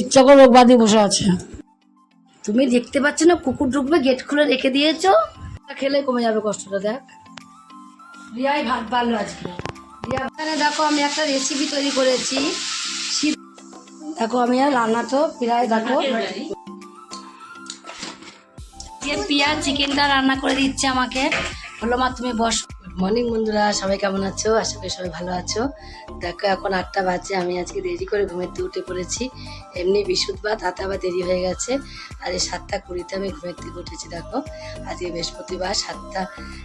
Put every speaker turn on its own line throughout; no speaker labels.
ইচ্ছা করে রোগ বাদি বসে আছে।
তুমি দেখতে পাচ্ছ না, কুকুর ঢুকবে, গেট খুলে রেখে দিয়েছ।
খেলে কমে যাবে কষ্টটা, দেখ। রিয়াই ভাত পারল আজকে। রিয়া,
এখানে দেখো, আমি একটা রেসিপি তৈরি করেছি।
দেখো, আমি আর রান্না তো প্রায় দেখো।
পিঁয়াজ, চিকেনটা রান্না করে দিচ্ছে আমাকে। বলল মা, তুমি বস।
মর্নিং বন্ধুরা সবাই কেমন আছো? আশা করি সবাই ভালো আছো। দেখো এখন আটটা বাজে আমি আজকে দেরি করে ঘুমেতে উঠে পড়েছি। এমনি বিশুদ্ধবার তাতে আবার দেরি হয়ে গেছে আর এই সাতটা কুড়িতে আমি ঘুমের থেকে উঠেছি দেখো। আজকে বৃহস্পতিবার সাতটা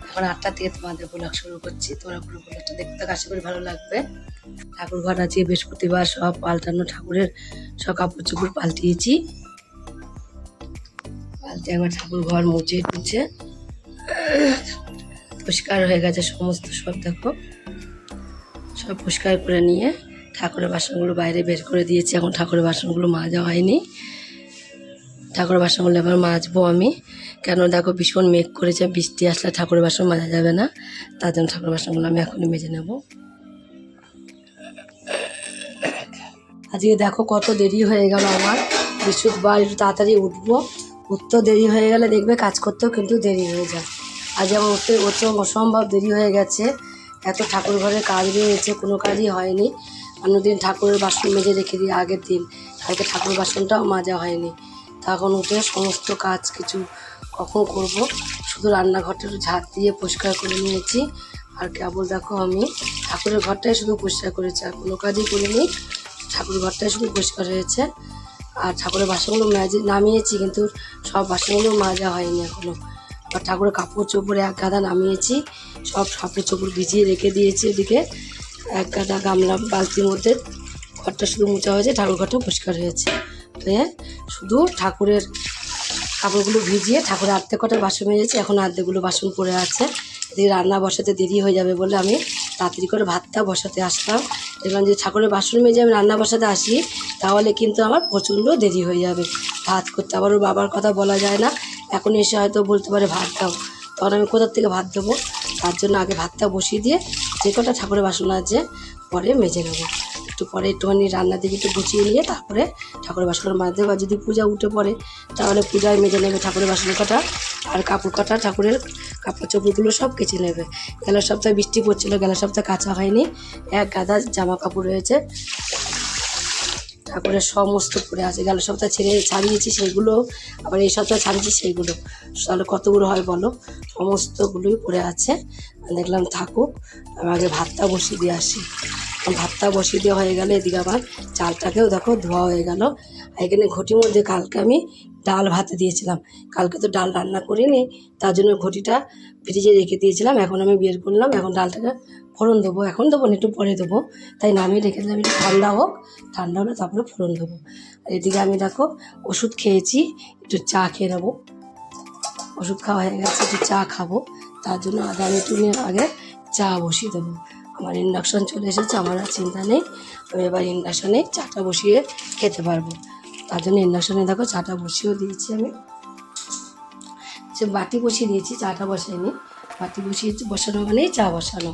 এখন আটটা থেকে তোমাদের ব্লগ শুরু করছি। তোমরা পুরো ব্লগটা দেখতে থাকো, আশা করি ভালো লাগবে। ঠাকুর ঘর আজকে বৃহস্পতিবার সব পাল্টানো ঠাকুরের সব কাপড় চোপড় পাল্টিয়েছি। পাল্টে একবার ঠাকুর ঘর মুছে টুছে। পরিষ্কার হয়ে গেছে, সমস্ত সব দেখো। সব পরিষ্কার করে নিয়ে ঠাকুরের বাসনগুলো বাইরে বের করে দিয়েছি, এখন ঠাকুরের বাসনগুলো মাজা হয়নি। ঠাকুরের বাসনগুলো এবার মাজবো আমি। কেন দেখো ভীষণ মেঘ করেছে, বৃষ্টি আসলে ঠাকুরের বাসন মাজা যাবে না, তার জন্য ঠাকুরের বাসনগুলো আমি এখনই মেজে নেব। আজকে দেখো কত দেরি হয়ে গেল আমার। বৃহস্পতিবার একটু তাড়াতাড়ি উঠবো, উঠতেও দেরি হয়ে গেলে দেখবে কাজ করতেও কিন্তু দেরি হয়ে যায়। আজ আমার উঠতে অসম্ভব দেরি হয়ে গেছে। এত ঠাকুর ঘরে কাজ রয়েছে, কোনো কাজই হয়নি। অন্যদিন ঠাকুরের বাসন মেজে রেখে দিই, আগের দিন। কালকে ঠাকুর বাসনটাও মাজা হয়নি। তখন উঠে সমস্ত কাজ কিছু কখন করব? শুধু রান্নাঘরটা একটু দিয়ে পরিষ্কার করে নিয়েছি। আর কেবল দেখো আমি, ঠাকুরের ঘরটাই শুধু পরিষ্কার করেছি। আর কোনো কাজই করিনি, ঠাকুর ঘরটাই শুধু পরিষ্কার হয়েছে। আর ঠাকুরের বাসনগুলো মেজে নামিয়েছি, কিন্তু সব বাসনগুলো মাজা হয়নি এখনও। আর ঠাকুরের কাপড় চোপড়ে এক গাদা নামিয়েছি। সব কাপড় চোপড় ভিজিয়ে রেখে দিয়েছি ওদিকে এক গাদা গামলা বালতির মধ্যে। ঘরটা শুধু মোছা হয়েছে, ঠাকুর ঘরটা পরিষ্কার হয়েছে। হয়ে শুধু ঠাকুরের কাপড়গুলো ভিজিয়ে ঠাকুরের আর্ধেক কটা বাসন মেজেছি। এখন আর্ধেকগুলো বাসন পড়ে আছে। এদিকে রান্না বসাতে দেরি হয়ে যাবে বলে আমি তাড়াতাড়ি করে ভাতটা বসাতে আসলাম। দেখলাম যে ঠাকুরের বাসন মেজে আমি রান্না বসাতে আসি, তাহলে কিন্তু আমার প্রচণ্ড দেরি হয়ে যাবে। ভাত করতে আবার ওর বাবার কথা বলা যায় না। এখন এসে হয়তো বলতে পারে ভাত দাও। তখন আমি কোথার থেকে ভাত দেবো? তার জন্য আগে ভাতটা বসিয়ে দিয়ে যে কটা ঠাকুরের বাসন আছে পরে মেজে নেব। একটু পরে একটুখানি রান্নার দিকে একটু গুছিয়ে নিয়ে তারপরে ঠাকুরের বাসন মাজতে বা যদি পূজা উঠে পড়ে, তাহলে পূজায় মেজে নেবে ঠাকুরের বাসন কটা আর কাপড় কটা, ঠাকুরের কাপড় চোপড়গুলো সব কেচে নেবে। গেল সপ্তাহে বৃষ্টি পড়ছিল গেল সপ্তাহে কাঁচা হয়নি। এক গাদা জামা কাপড় রয়েছে। ঠাকুরের সমস্ত পড়ে আছে। গেল সপ্তাহ ছেড়ে ছাড়িয়েছি সেইগুলো আবার এই সপ্তাহ ছাড়িয়েছি সেইগুলো তাহলে কতগুলো হয় বলো? সমস্তগুলোই পড়ে আছে। দেখলাম থাকুক, আমি আগে ভাতটা বসিয়ে দিয়ে আসি। ভাতটা বসিয়ে দেওয়া হয়ে গেলে, এদিকে আবার চালটাকেও দেখো ধোয়া হয়ে গেল। এখানে ঘটির মধ্যে কালকে আমি ডাল ভাতে দিয়েছিলাম। কালকে তো ডাল রান্না করিনি, তার জন্য ঘটিটা ফ্রিজে রেখে দিয়েছিলাম। এখন আমি বের করলাম, এখন ডালটাকে ফোড়ন দেবো। এখন দেবো না, একটু পরে দেবো। তাই নামিয়ে রেখে দিলাম, একটু ঠান্ডা হোক, ঠান্ডা হলে তারপরে ফোড়ন দেবো। আর এদিকে আমি দেখো, ওষুধ খেয়েছি, একটু চা খেয়ে নেব। ওষুধ খাওয়া হয়ে গেছে, একটু চা খাব। তার জন্য আধা মিনিট নিয়ে আগে চা বসিয়ে দেবো। আমার ইন্ডাকশন চলে এসেছে, আমার আর চিন্তা নেই। আমি এবার ইন্ডাকশনে চাটা বসিয়ে খেতে পারব। তার জন্য ইন্ডাকশনে দেখো চাটা বসিয়েও দিয়েছি আমি। সে বাটি বসিয়ে দিয়েছি, চাটা বসাইনি। বাটি বসিয়ে বসানো মানেই চা বসানো।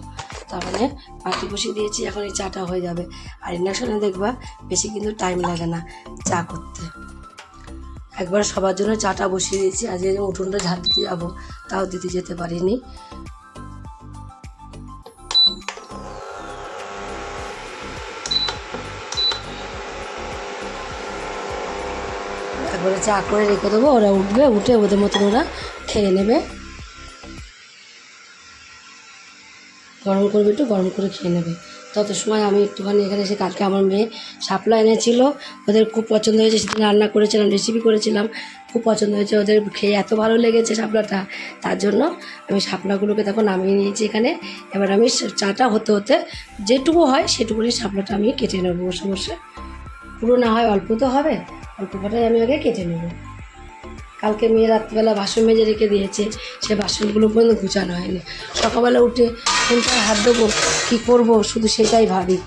তার মানে বাটি বসিয়ে দিয়েছি, এখন এই চাটা হয়ে যাবে। আর ইন্ডাকশনে দেখবা, বেশি কিন্তু টাইম লাগে না চা করতে। একবার সবার জন্য চাটা বসিয়ে দিয়েছি, আজকে উঠোনটা ঝাঁট দিতে যাব, তাও দিতে যেতে পারিনি। একবারে চা করে রেখে দেবো, ওরা উঠবে, উঠে ওদের মতন ওরা খেয়ে নেবে। গরম করবে একটু, গরম করে খেয়ে নেবে। তত সময় আমি একটুখানি এখানে এসে কালকে আমার মেয়ে শাপলা এনেছিল, ওদের খুব পছন্দ হয়েছে, সেদিন রান্না করেছিলাম রেসিপি করেছিলাম, খুব পছন্দ হয়েছে, ওদের খেয়ে এত ভালো লেগেছে শাপলাটা তার জন্য আমি শাপলাগুলোকে তখন নামিয়ে নিয়েছি এখানে। এবার আমি চাটা হতে হতে যেটুকু হয় সেটুকুনি শাপলাটা আমি কেটে নেব বসে বসে। পুরো না হয় অল্প তো হবে, অল্প কটাই আমি আগে কেটে নেব। কালকে মেয়ে রাত্রিবেলা বাসন মেজে রেখে দিয়েছে, সে বাসনগুলো পর্যন্ত গুছানো হয়নি। সকালবেলা উঠে কোনটা হাত দেবো কী করব? শুধু সেটাই ভাবি।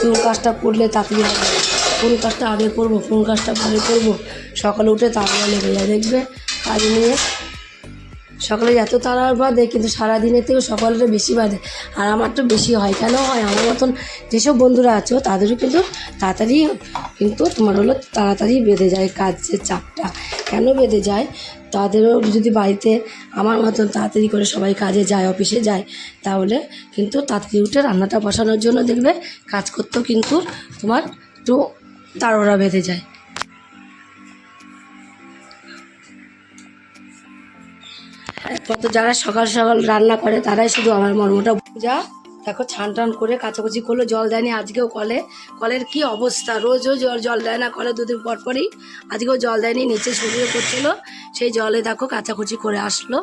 কোন কাজটা করলে তাড়াতাড়ি হবে। কোন কাজটা আগে করব কোন কাজটা পরে করব। সকালে উঠে তারপরে লেগে যায়, দেখবে কাজ নিয়ে সকালে এত তাড়া বাঁধে, কিন্তু সারাদিনের থেকে সকালটা বেশি বাঁধে। আর আমার তো বেশি হয়। কেন হয়? আমার মতন যেসব বন্ধুরা আছো, তাদেরও কিন্তু তাড়াতাড়ি, কিন্তু তোমার হলো তাড়াতাড়ি বেঁধে যায় কাজের চাপটা। কেন বেঁধে যায়? তাদেরও যদি বাড়িতে আমার মতন তাড়াতাড়ি করে সবাই কাজে যায়, অফিসে যায়, তাহলে কিন্তু তাড়াতাড়ি উঠে রান্নাটা বসানোর জন্য দেখবে কাজ করতেও কিন্তু তোমার একটু তাড়া বেঁধে যায়। কত যারা সকাল সকাল রান্না করে, তারাই শুধু আমার মর্মটা পূজা। দেখো, ছান টান করে কাচাকুচি করল, জল দেয়নি, আজকেও কলে। কলের কি অবস্থা? রোজও জল জল দেয় না কলে, দুদিন পর পরই। আজকেও জল দেয়নি, নিচে শুকিয়ে করছিল সেই জলে দেখো কাচাকুচি করে আসলো।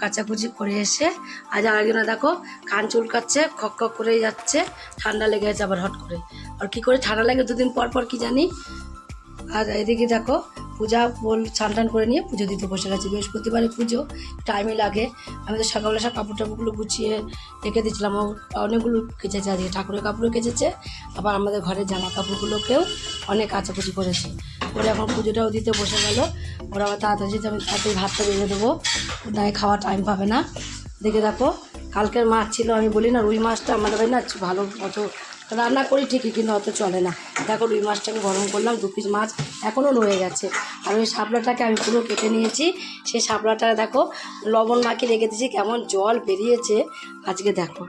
কাচাকুচি করে এসে আজ আরেকজনে দেখো কান চুলকাচ্ছে, খক খক করে যাচ্ছে। ঠান্ডা লেগে গেছে আবার হট করে। আর কি করে ঠান্ডা লাগে দুদিন পর পর কি জানি? আর এদিকে দেখো, পূজা বল ছান টান করে নিয়ে পুজো দিতে বসে গেছে। বৃহস্পতিবারে পুজো টাইমই লাগে। আমি তো সকালবেলা সব কাপড় টাপড়গুলো গুছিয়ে রেখে দিয়েছিলাম। অনেকগুলো কেচেছে আজকে। ঠাকুরের কাপড়ও কেচেছে, আবার আমাদের ঘরের জামা কাপড়গুলোকেও অনেক কাচাকুচি করেছে। ওরা এখন পুজোটাও দিতে বসে গেল। ওরা আবার তাড়াতাড়ি আমি তাড়াতাড়ি ভাতটা বেড়ে দেবো। নাই খাওয়া টাইম পাবে না। দেখে দেখো, কালকের মাছ ছিল, আমি বলি না, রুই মাছটা আমাদের বাড়ি না, ভালো অত রান্না করি ঠিকই, কিন্তু অত চলে না। দেখো রুই মাছটাকে গরম করলাম, দু পিস মাছ এখনও রয়ে গেছে। আর ওই শাপলাটাকে আমি পুরো কেটে নিয়েছি। সেই শাপলাটা দেখো, লবণ মাখিয়ে রেখে দিয়েছি, কেমন জল বেরিয়েছে। আজকে দেখো,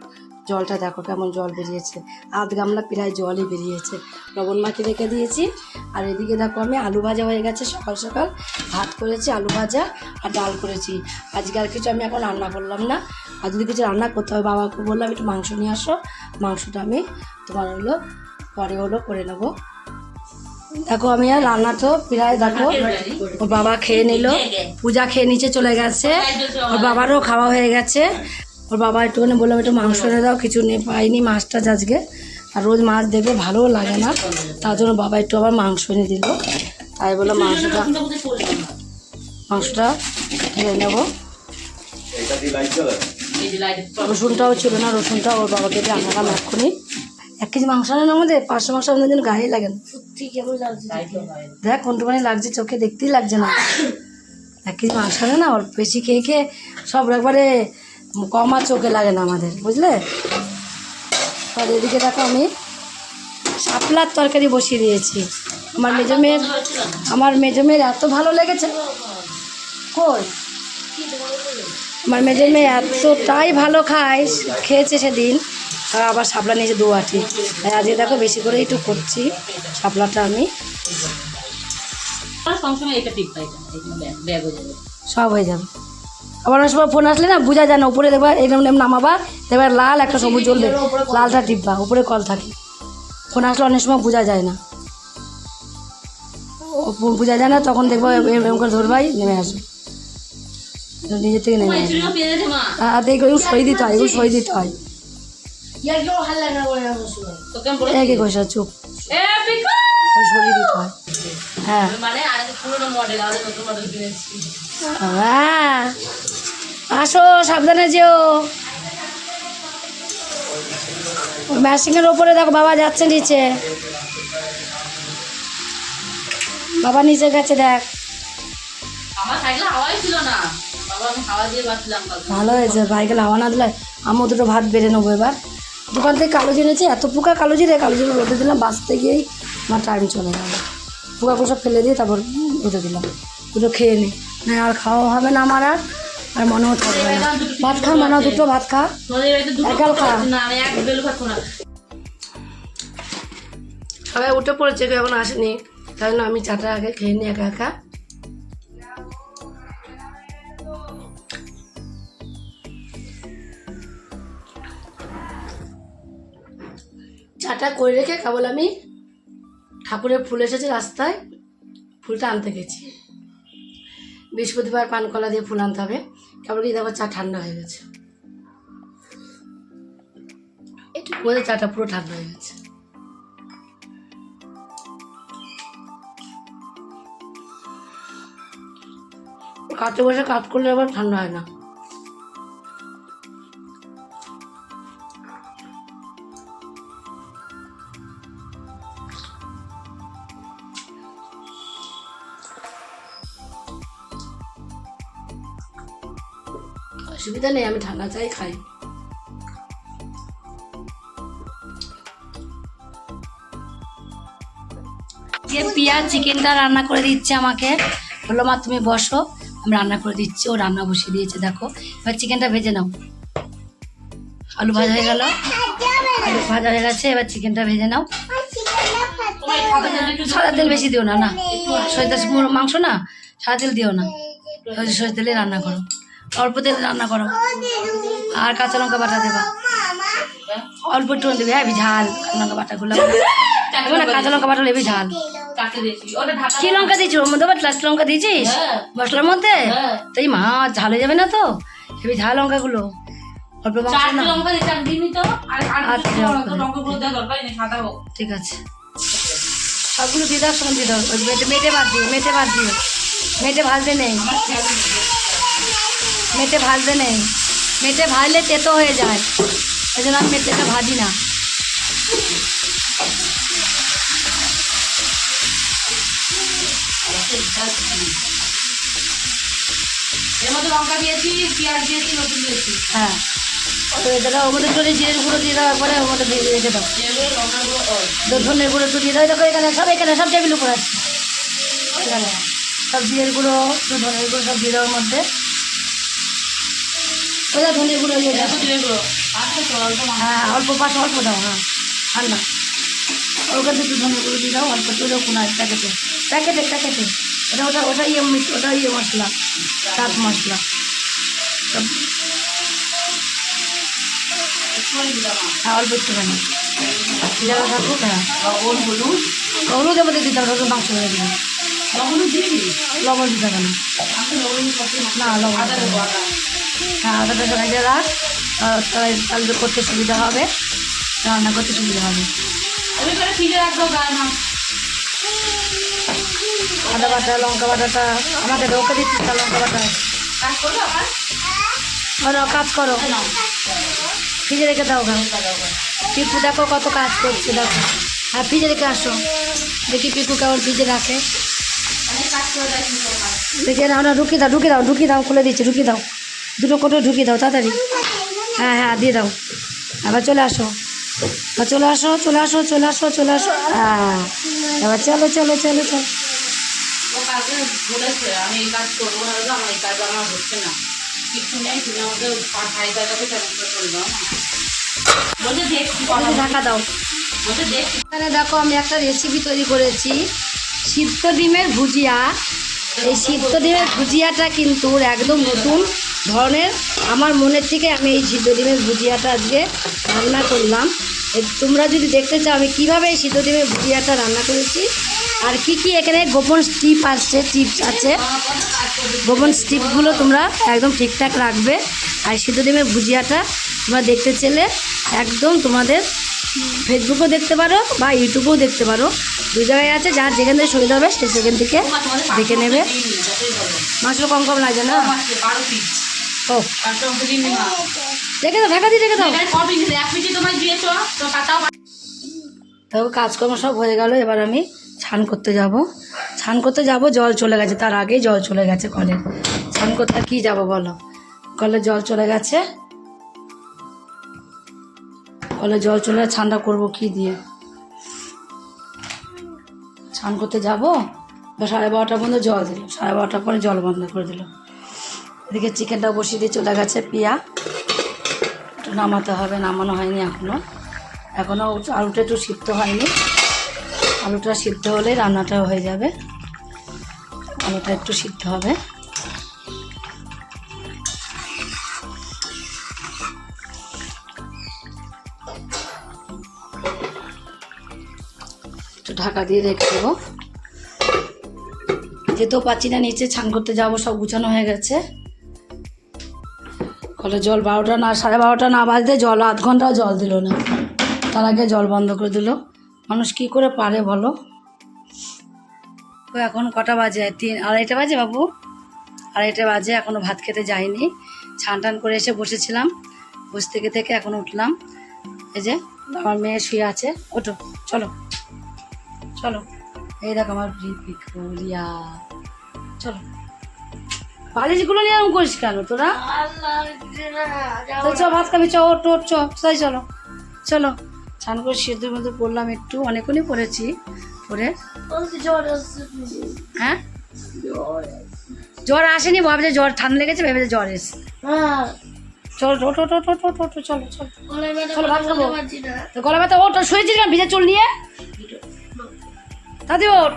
জলটা দেখো কেমন জল বেরিয়েছে। আধ গামলা প্রায় জলই বেরিয়েছে। লবণ মাখি রেখে দিয়েছি। আর এদিকে দেখো আমি আলু ভাজা হয়ে গেছে, সকাল সকাল ভাত করেছি, আলু ভাজা আর ডাল করেছি। আজকে আর কিছু আমি এখন রান্না করলাম না। আর যদি কিছু রান্না করতে হবে বাবাকে বললাম একটু মাংস নিয়ে আসো মাংসটা আমি তোমার হলো পরে হলো করে নেব। দেখো আমি আর রান্না তো প্রায় দেখো ওর বাবা খেয়ে নিল পূজা খেয়ে নিচে চলে গেছে ওর বাবারও খাওয়া হয়ে গেছে। ওর বাবা একটুখানি বললাম একটু মাংস এনে দাও কিছু নিয়ে পাইনি মাছটা আজকে। আর রোজ মাছ দেবে ভালোও লাগে না তার জন্য বাবা একটু আবার মাংস এনে দিল। তাই বললাম মাংসটা মাংসটা ঢেলে নেব। রসুনটাও ছিল না রসুনটা ওর বাবাকে দিয়ে আনালাম এক্ষুনি। এক কেজি মাংস আনেন আমাদের পাঁচশো মাংস আমাদের জন্য গায়ে লাগে না। সত্যি কেমন লাগছে দেখ কোনটুখানি লাগছে চোখে দেখতেই লাগছে না। এক কেজি মাংস আনে না ওর বেশি খেয়ে খেয়ে সব একবারে কম আর চোখে লাগে না আমাদের বুঝলে? আর এদিকে দেখো আমি শাপলার তরকারি বসিয়ে দিয়েছি। আমার মেজো মেয়ের আমার মেজো মেয়ের এত ভালো লেগেছে। কই? আমার মেজর মেয়ে এতটাই ভালো খায় খেয়েছে সেদিন। আর আবার শাপলা নিয়েছে দু আটি। তাই আজকে দেখো বেশি করে একটু করছি শাপলাটা আমি। সব হয়ে যাবে। আবার অনেক সময় ফোন আসলে না বোঝা যায় না উপরে দেখবা এরকম এরকম নামাবা দেখবা লাল একটা সবুজ জ্বলবে লালটা টিপবা উপরে কল থাকে। ফোন আসলে অনেক সময় বোঝা যায় না। বোঝা যায় না তখন দেখব এরকম করে ধরবাই নেমে আসবে। নিজের থেকে নেমে
গেছে
দেখো এগুলো সই দিতে হয় এগুলো সই দিতে হয়। একই কইসা চুপ। সরিয়ে দিতে হয়। হ্যাঁ।
মানে আর পুরোনো মডেল আর নতুন মডেল কিনেছি।
হ্যাঁ। আসো সাবধানে যেও। ম্যাশিংয়ের ওপরে দেখো বাবা যাচ্ছে নিচে। বাবা নিচে গেছে দেখ।
আমার সাইকেলে হাওয়াই ছিল না।
ভালো হয়েছে বাইকেল হাওয়া না দিলে আমিও দুটো ভাত বেড়ে নেব এবার। দোকান থেকে কালো জিনেছি এত পোকা কালো জিরে কালো জিরে রোদে দিলাম বাঁচতে গিয়েই আমার টাইম চলে গেল। পোকাগুলো সব ফেলে দিয়ে তারপর রোদে দিলাম। দুটো খেয়ে নি। না আর খাওয়া হবে না আমার আর আর মনেও থাকবে না। ভাত খা মানা দুটো ভাত খা। একাল খা।
না না।
সবাই উঠে পড়েছে কেউ এখন আসেনি। তাই জন্য আমি চাটা আগে খেয়ে নিই একা একা। চাটা করে রেখে কেবল আমি ঠাকুরের ফুল এসেছে রাস্তায় ফুলটা আনতে গেছি। বৃহস্পতিবার পানকলা দিয়ে ফুল আনতে হবে। কেবল কি দেখো চা ঠান্ডা হয়ে গেছে। একটু বলে চাটা পুরো ঠান্ডা হয়ে গেছে। কাছে বসে কাজ করলে আবার ঠান্ডা হয় না।
অসুবিধা নেই, আমি ঠান্ডা চাই খাই।
পিয়া চিকেনটা রান্না করে দিচ্ছে আমাকে, বলল, মা, তুমি বসো, আমি রান্না করে দিচ্ছি, ও রান্না বসিয়ে দিয়েছে, দেখো। এবার চিকেনটা ভেজে নাও। আলু ভাজা হয়ে গেল। আলু ভাজা হয়ে গেছে, এবার চিকেনটা ভেজে নাও।
সাদা তেল
সাদা তেল বেশি দিও না না। সরিষা মাংস না, সাদা তেল দিও না। সরিষা তেলে রান্না করো। অল্প তেল রান্না করো। আর কাঁচা লঙ্কা বাটা দেবা। অল্প একটু দেবে হ্যাঁ ঝাল। কাঁচা লঙ্কা বাটাগুলো দেবো না কাঁচা লঙ্কা বাটা লেবি ঝাল।
দিয়েছি?
কি লঙ্কা দিয়েছিস ওর মধ্যে আবার লাস্ট লঙ্কা দিয়েছিস?
হ্যাঁ।
মশলার মধ্যে?
হ্যাঁ।
তো এই মা ঝাল হয়ে যাবে না তো? হেবি ঝাল লঙ্কাগুলো অল্প
দিয়েছি
ঠিক আছে। সবগুলো দিয়ে দাও সঙ্গে দিয়ে দাও। মেটে বাদ দিও মেটে বাদ দিও মেটে ভাজতে নেই। মেটে ভাজতে নেই। মেটে ভাজলে তেতো হয়ে যায়। ওই জন্য আমি মেটেটা ভাজি না।
এর মধ্যে লঙ্কা দিয়েছি পেঁয়াজ দিয়েছি নতুন দিয়েছি।
হ্যাঁ। ওর মধ্যে জিরের গুঁড়ো দিয়ে ওর মধ্যে দিয়ে রেখে দাও। ধনের গুঁড়ো একটু দিয়ে দাও। দেখো এখানে সব এখানে সব টেবিল উপর আছে। সব জিরের গুঁড়ো ধনের গুঁড়ো সব দিয়ে দেওয়ার মধ্যে। ওই যা ধনের গুঁড়ো দিয়ে
দিয়ে মাংস।
হ্যাঁ অল্প পাশে অল্প দাও হ্যাঁ। আর না। ওখান থেকে ধনের গুঁড়ো দিয়ে দাও অল্প একটু দাও কোনো প্যাকেটে। প্যাকেটে প্যাকেটে। ওটা ওটা ওটা ইয়ে ওটা ইয়ে মশলা চাট মশলা। হ্যাঁ অল্প একটুখানি। যারা থাকুক হ্যাঁ।
লবণ হলুদ।
মধ্যে দিতে হবে মাংস হয়ে দিবে?
লবণ দিবি
লবণ দিতে হবে না।
লবণ
হ্যাঁ আদাটা সাইডে রাখ তাহলে করতে সুবিধা হবে রান্না করতে সুবিধা হবে।
আমি করে ফ্রিজে রাখব গায়ে মাছ
আদা বাটা লঙ্কা বাটাটা আমাকে ওকে দিচ্ছি তা লঙ্কা বাটা।
কাজ আমার
করো কাজ করো।
নাও।
ফ্রিজে রেখে দাও ওখানে পিকু দেখো কত কাজ করছে দেখো। হ্যাঁ ফ্রিজে রেখে আসো। দেখি পিপু কেমন ফ্রিজে রাখে। দেখে না ঢুকিয়ে দাও ঢুকিয়ে দাও ঢুকিয়ে দাও খুলে দিচ্ছি ঢুকিয়ে দাও। দুটো কোটো ঢুকিয়ে দাও তাড়াতাড়ি। হ্যাঁ হ্যাঁ দিয়ে দাও। আবার চলে আসো। আবার চলে আসো চলে আসো চলে আসো চলে আসো। হ্যাঁ এবার চলো চলো চলো চলো।
ও কালকে বলেছে আমি এই কাজ করব না আমার এই কাজ আমার হচ্ছে না। কিছু নেই তুমি আমাকে ভাই দাদাকে ট্রান্সফার করে দাও না? দেখছি
ঢাকা দাও।
দেখছি
এখানে দেখো আমি একটা রেসিপি তৈরি করেছি। সিদ্ধ ডিমের ভুজিয়া। এই সিদ্ধ ডিমের ভুজিয়াটা কিন্তু একদম নতুন। ধরনের আমার মনের থেকে আমি এই সিদ্ধ ডিমের ভুজিয়াটা আজকে রান্না করলাম। তোমরা যদি দেখতে চাও আমি কীভাবে এই সিদ্ধ ডিমের ভুজিয়াটা রান্না করেছি, আর কি কি এখানে গোপন স্টিপ আসছে, টিপস আছে, গোপন স্টিপগুলো তোমরা একদম ঠিকঠাক রাখবে। আর সিদ্ধ ডিমের ভুজিয়াটা তোমরা দেখতে চাইলে একদম তোমাদের ফেসবুকেও দেখতে পারো বা ইউটিউবেও দেখতে পারো। দু জায়গায় আছে, যার যেখান থেকে সুবিধা হবে সে সেখান থেকে দেখে নেবে। মাংস কম কম লাগে না? ও। কাজকর্ম সব হয়ে গেল, এবার আমি স্নান করতে যাব। স্নান করতে যাব, জল চলে গেছে, তার আগেই জল চলে গেছে কলে। স্নান করতে কি যাব বলো? কলে জল চলে গেছে। কলে জল চলে ছানটা করব কি দিয়ে? স্নান করতে যাব? সাড়ে বারোটা পর্যন্ত জল দিল। সাড়ে বারোটার পরে জল বন্ধ করে দিল। এদিকে চিকেনটা বসিয়ে দিয়ে চলে গেছে পিয়া। একটু নামাতে হবে, নামানো হয়নি এখনও এখনও আলুটা একটু সিদ্ধ হয়নি। আলুটা সিদ্ধ হলে রান্নাটাও হয়ে যাবে। আলুটা একটু সিদ্ধ হবে। একটু ঢাকা দিয়ে রেখে দেবো। যেতেও পাচ্ছি না নিচে ছান করতে যাব, সব গুছানো হয়ে গেছে। কলে জল বারোটা না, সাড়ে বারোটা না বাজতে জল, আধ ঘন্টাও জল দিল না। তার আগে জল বন্ধ করে দিল। মানুষ কি করে পারে বলো? তো এখন কটা বাজে? তিন, আড়াইটা বাজে বাবু? আড়াইটা বাজে এখনও ভাত খেতে যাইনি। ছান টান করে এসে বসেছিলাম। বসে থেকে থেকে এখন উঠলাম। এই যে, আমার মেয়ে শুয়ে আছে। ওঠো, চলো। চলো। এই দেখো আমার চলো। বালিশগুলো নিয়ে এরকম করিস কেন তোরা তো চ ভাত খাবি চ ওট ওট চ তাই চলো চলো স্নান করে সিদ্ধের মধ্যে পড়লাম একটু অনেকক্ষণই পড়েছি পরে হ্যাঁ জ্বর আসেনি ভাবে যে জ্বর ঠান্ডা লেগেছে ভেবে যে জ্বর এসে চল ওট ওট ওট ওট ওট চলো চলো চলো ভাত খাব তো গলা ব্যথা ওট শুয়েছিস না ভিজে চুল নিয়ে দাদি ওট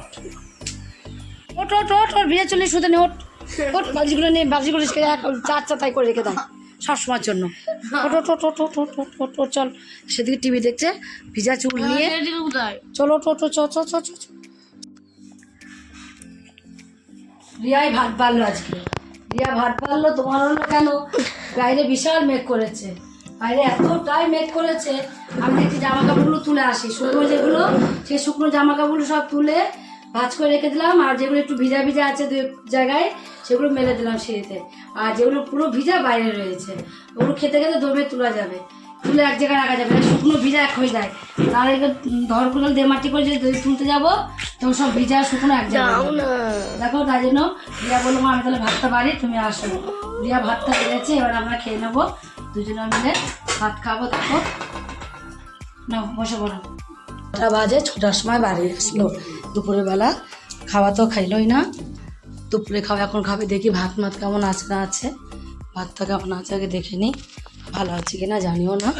ওট ওট ওট ভিজে চুল নিয়ে শুতে নে ওট ওর বালিশগুলো নিয়ে বালিশগুলো এক চার চাতাই করে রেখে দেয় সবসময়ের জন্য। ওটো টো টো টো টো টো টো চল। সেদিকে টিভি দেখছে ভিজা চুল নিয়ে। চলো টো টো চ চ চ চ রিয়াই ভাত পারল আজকে। রিয়া ভাত পারল তোমার হলো কেন? বাইরে বিশাল মেক করেছে। বাইরে এতটাই মেক করেছে আমি দেখছি জামা কাপড়গুলো তুলে আসি। শুকনো যেগুলো সেই শুকনো জামা কাপড়গুলো সব তুলে ভাজ করে রেখে দিলাম, আর যেগুলো একটু ভিজা ভিজা আছে দু জায়গায়, সেগুলো মেলে দিলাম সিঁড়িতে। আর যেগুলো পুরো ভিজা বাইরে রয়েছে, ওগুলো খেতে খেতে দমে তোলা যাবে। তুলে এক জায়গায় রাখা যাবে শুকনো ভিজা এক হয়ে যায়। তাহলে দিয়ে মাটি করে যদি তুলতে যাব, তখন সব ভিজা শুকনো এক জায়গায় দেখো, তাই জন্য রিয়া বলল আমি তাহলে ভাতটা বাড়ি, তুমি আসো। রিয়া ভাতটা বেড়েছে, এবার আমরা খেয়ে নেব। দুজনে মিলে ভাত খাব, দেখো। না বসে পড়ো। ছটা বাজে ছটার সময় বাড়ি আসলো দুপুরের বেলা খাওয়া তো খাইলই না। দুপুরে খাওয়া এখন খাবে দেখি ভাত মাত কেমন আছে। না আছে ভাতটা কেমন আছে আগে দেখে নিই ভালো আছে কিনা জানিও না।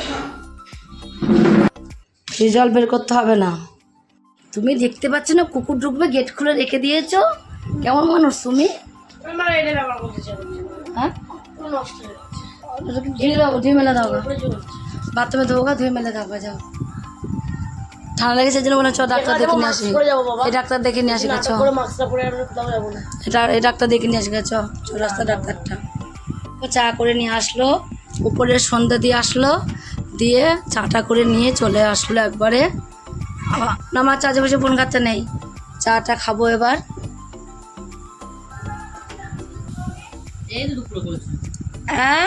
রেজাল্ট বের করতে হবে না। তুমি দেখতে পাচ্ছ না কুকুর ঢুকবে গেট খুলে রেখে দিয়েছ? কেমন মানুষ তুমি? হ্যাঁ? ধুয়ে মেলে দাও। বাথরুমে ধোবো গা, ধুয়ে মেলে দাও যাও। ঠান্ডা লেগেছে জন্য বলে চ ডাক্তার দেখে নিয়ে আসি। এই ডাক্তার দেখে নিয়ে আসি গা, চ এটা এই ডাক্তার দেখে নিয়ে আসি গা, চ চ রাস্তা ডাক্তারটা ও চা করে নিয়ে আসলো উপরে সন্ধ্যা দিয়ে আসলো দিয়ে চাটা করে নিয়ে চলে আসলো একবারে। না আমার চাচা বসে ফোন খাতে নেই। চাটা খাব এবার।
এই দুপুরে করেছি
হ্যাঁ?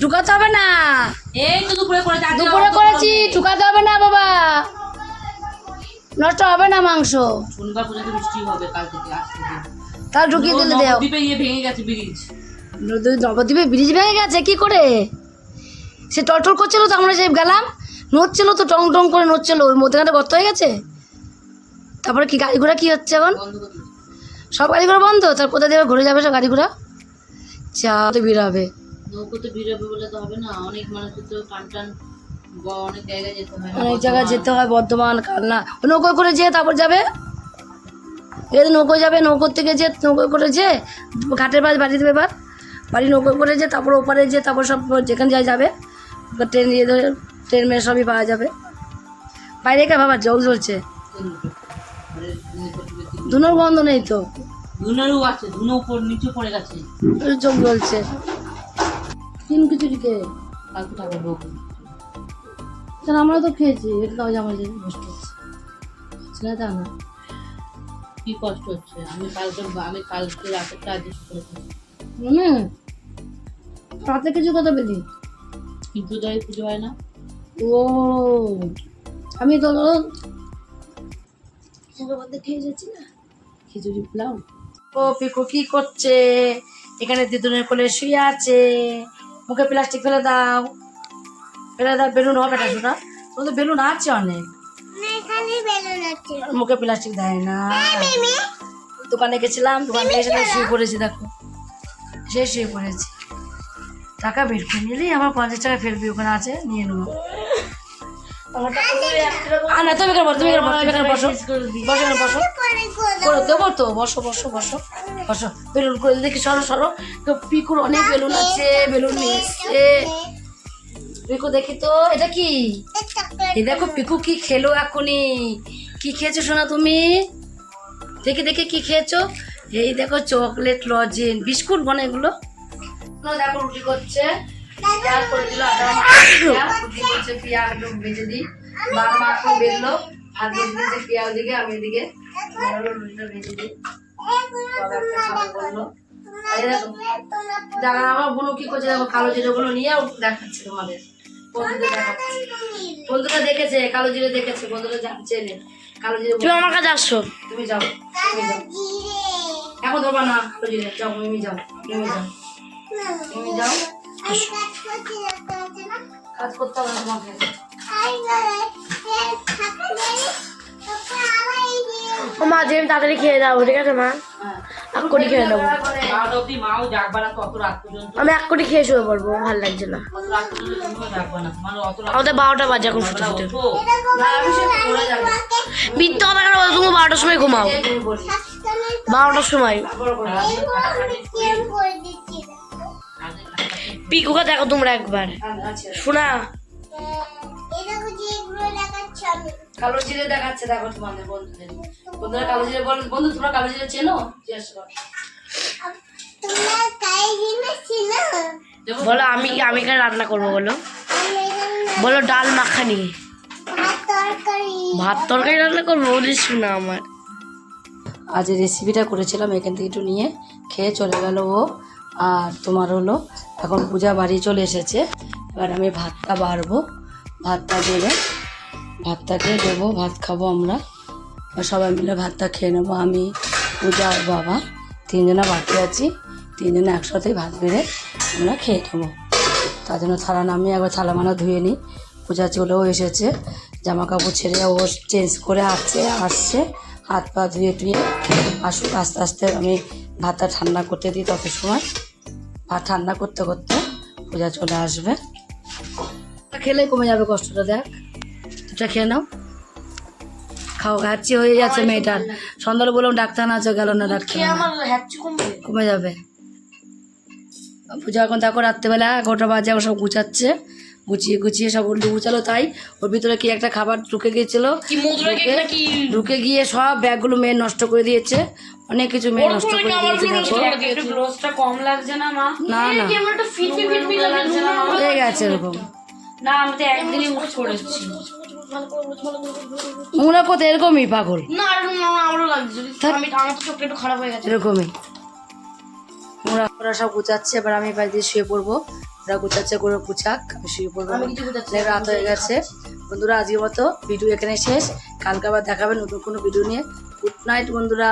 ঢুকাতে হবে না।
এই তো দুপুরে আজকে
দুপুরে করেছি ঢুকাতে হবে না বাবা। নষ্ট হবে না মাংস।
শনিবার পর্যন্ত বৃষ্টি হবে কাল থেকে
তাহলে ঢুকিয়ে দিলে দেও।
নবদ্বীপে ইয়ে ভেঙে গেছে ব্রিজ
নবদ্বীপে ব্রিজ ভেঙে গেছে? কি করে? সে টলটল করছিল তো আমরা যে গেলাম নড়ছিল তো টং টং করে নড়ছিল ওই মধ্যেখানে গর্ত হয়ে গেছে? তারপরে কি গাড়ি ঘোড়া কি হচ্ছে এখন?
করে।
সব গাড়ি ঘোড়া বন্ধ? তার কোথায় দেবে? ঘুরে যাবে সব গাড়ি ঘোড়া? চা তো বেরোবে।
নৌকোতে বেরোবে বলে তো হবে না। অনেক মানুষের তো টান টান অনেক জায়গায় যেতে হয়
অনেক জায়গায় যেতে হয় বর্ধমান কালনা। নৌকোয় করে যেয়ে তারপর যাবে? এদের নৌকোয় যাবে নৌকোর থেকে যে নৌকোয় করে যে ঘাটের বাড়ি বাড়ি দেবে এবার। বাড়ি নৌকোয় করে যে তারপর ওপারে যে তারপর সব যেখানে যায় যাবে। ট্রেন দিয়ে ধরে ট্রেন মেয়ে সবই পাওয়া যাবে। বাইরে কে বাবা? জল জ্বলছে ধুনোর গন্ধ নেই তো?
ধুনেরও আছে ধুনো উপর নিচে পড়ে গেছে।
ওই চোখ জ্বলছে খিচুড়ি খিচুড়িকে
কালকে টাকা ঢোক
তাহলে আমরা তো খেয়েছি এটা তাও আমার যে কষ্ট হচ্ছে। সেটা তা না।
কি কষ্ট হচ্ছে? আমি কালকে আমি কালকে রাতেরটা আজকে করেছি
মানে? রাতে কিছু কথা পেলি
কিন্তু জয় পুজো হয় না।
ও আমি তো খেয়ে যাচ্ছি না। খিচুড়ি পোলাও? ও পিকু কি করছে? এখানে দিদুনের কোলে শুয়ে আছে। মুখে প্লাস্টিক ফেলে দাও। ফেলে দাও বেলুন হবে না শোনা তোর তো বেলুন আছে অনেক। মুখে প্লাস্টিক দেয় না। দোকানে গেছিলাম দোকানে এসে শুয়ে পড়েছি দেখো। সে শুয়ে পড়েছি। টাকা বের করে নিলেই আমার পঞ্চাশ টাকা ফেলবি ওখানে আছে নিয়ে নেব। আর না তুমি বসো তুমি এখানে বসো বসো। বসো বসো। করে দেবো তো বসো বসো বসো। বেলুন করে দেখি, সরো সরো। তো পিকুর অনেক বেলুন আছে, বেলুন নিয়ে পিকু, দেখি তো, এটা কি? এই দেখো, পিকু কি খেলো এখনই। কি খেয়েছো শোনা তুমি? দেখি দেখি কি খেয়েছো। এই দেখো, চকলেট, লজেন, বিস্কুট বনে এগুলো। দেখো, রুটি করছে। পেঁয়াজ করে দিই। মা বেরলো দিয়েছে পেঁয়াজ দিকে আমি এদিকে রুটিটা দিই। দেখো আমার বোনও কি করছে দেখো কালো জিরে গুলো নিয়ে দেখাচ্ছে তোমাদের বন্ধুদের দেখাচ্ছে বন্ধুরা দেখেছে কালো জিরে দেখেছে বন্ধুরা জানছে নে কালো জিরে তুমি আমার কাছে আসছো তুমি যাও। তুমি যাও।
এখন ধরবা না কালো জিরে। যাও মিমি যাও মিমি যাও। মিমি যাও। কাজ করতে হবে না তোমাকে।
ও মা যে তাড়াতাড়ি খেয়ে দাও ঠিক আছে মা? এক কোটি খেয়ে নেব।
বারোটা অব্দি মাও জাগবা না তত রাত পর্যন্ত?
আমি এক কোটি খেয়ে শুয়ে পড়ব ভালো লাগছে না।
অত রাত পর্যন্ত তুমিও জাগবা না? তোমার অত রাত
আমাদের বারোটা বাজে এখন শুতে শুতে মিথ্যা কথা কেন তুমি বারোটার সময় ঘুমাও। বারোটার সময়। পিকুকে দেখো তোমরা একবার।
আচ্ছা।
শোনা।
কালো জিরে দেখাচ্ছে দেখো তোমাদের বন্ধুদের। বন্ধুরা কালো জিরে বল বন্ধু তোমরা কালো জিরে চেনো?
বলো আমি আমি এখানে রান্না করব বলো। বলো ডাল মাখানি। ভাত তরকারি রান্না করব বলিস শোনা আমার।
আজ রেসিপিটা করেছিলাম এখান থেকে একটু নিয়ে খেয়ে চলে গেল ও। আর তোমার হলো এখন পূজা বাড়ি চলে এসেছে। এবার আমি ভাতটা বাড়বো। ভাতটা দেবে। ভাতটাকে দেবো, ভাত খাব আমরা। সবাই মিলে ভাতটা খেয়ে নেব। আমি, পূজা আর বাবা, তিনজনা বাকি আছি। তিনজনে একসাথেই ভাত বেড়ে আমরা খেয়ে নেব। তার জন্য থালা নামিয়ে একবার থালা মানা ধুয়ে নিই। পূজা চলেও এসেছে। জামা কাপড় ছেড়ে ও চেঞ্জ করে আসছে আসছে। হাত পা ধুয়ে টুয়ে আসুক, আস্তে আস্তে আমি ভাতটা ঠান্ডা করতে দিই তত সময়। ভাত ঠান্ডা করতে করতে পূজা চলে আসবে। খেলে কমে যাবে কষ্টটা, দেখ। এটা খেয়ে নাও খাও খাচ্ছি হয়ে যাচ্ছে মেয়েটার সন্ধ্যালে বললাম ডাক্তার না আছে গেল না ডাক্তার কমে যাবে পূজা এখন দেখো রাত্রেবেলা এগারোটা বাজে এখন সব গুছাচ্ছে গুছিয়ে গুছিয়ে সব উল্টে গুছালো তাই ওর ভিতরে কি একটা খাবার ঢুকে গিয়েছিল ঢুকে- গিয়ে সব ব্যাগগুলো মেয়ে নষ্ট করে দিয়েছে অনেক কিছু মেয়ে নষ্ট করে দিয়েছে দেখো
না
না না হয়ে গেছে এরকম
না আমি তো একদিনই করেছি
ওরা কত? এরকমই পাগল।
না আর আমারও লাগছে। আমি আমার তো চোখটা একটু খারাপ হয়ে গেছে।
এরকমই। ওরা ওরা সব গুছাচ্ছে এবার আমি বাড়ি দিয়ে শুয়ে পড়ব। ওরা গুছাচ্ছে করে গুছাক আমি শুয়ে পড়ব। রাত হয়ে গেছে। বন্ধুরা আজকের মতো ভিডিও এখানে শেষ। কালকে আবার দেখাবে নতুন কোনো ভিডিও নিয়ে। গুড নাইট বন্ধুরা।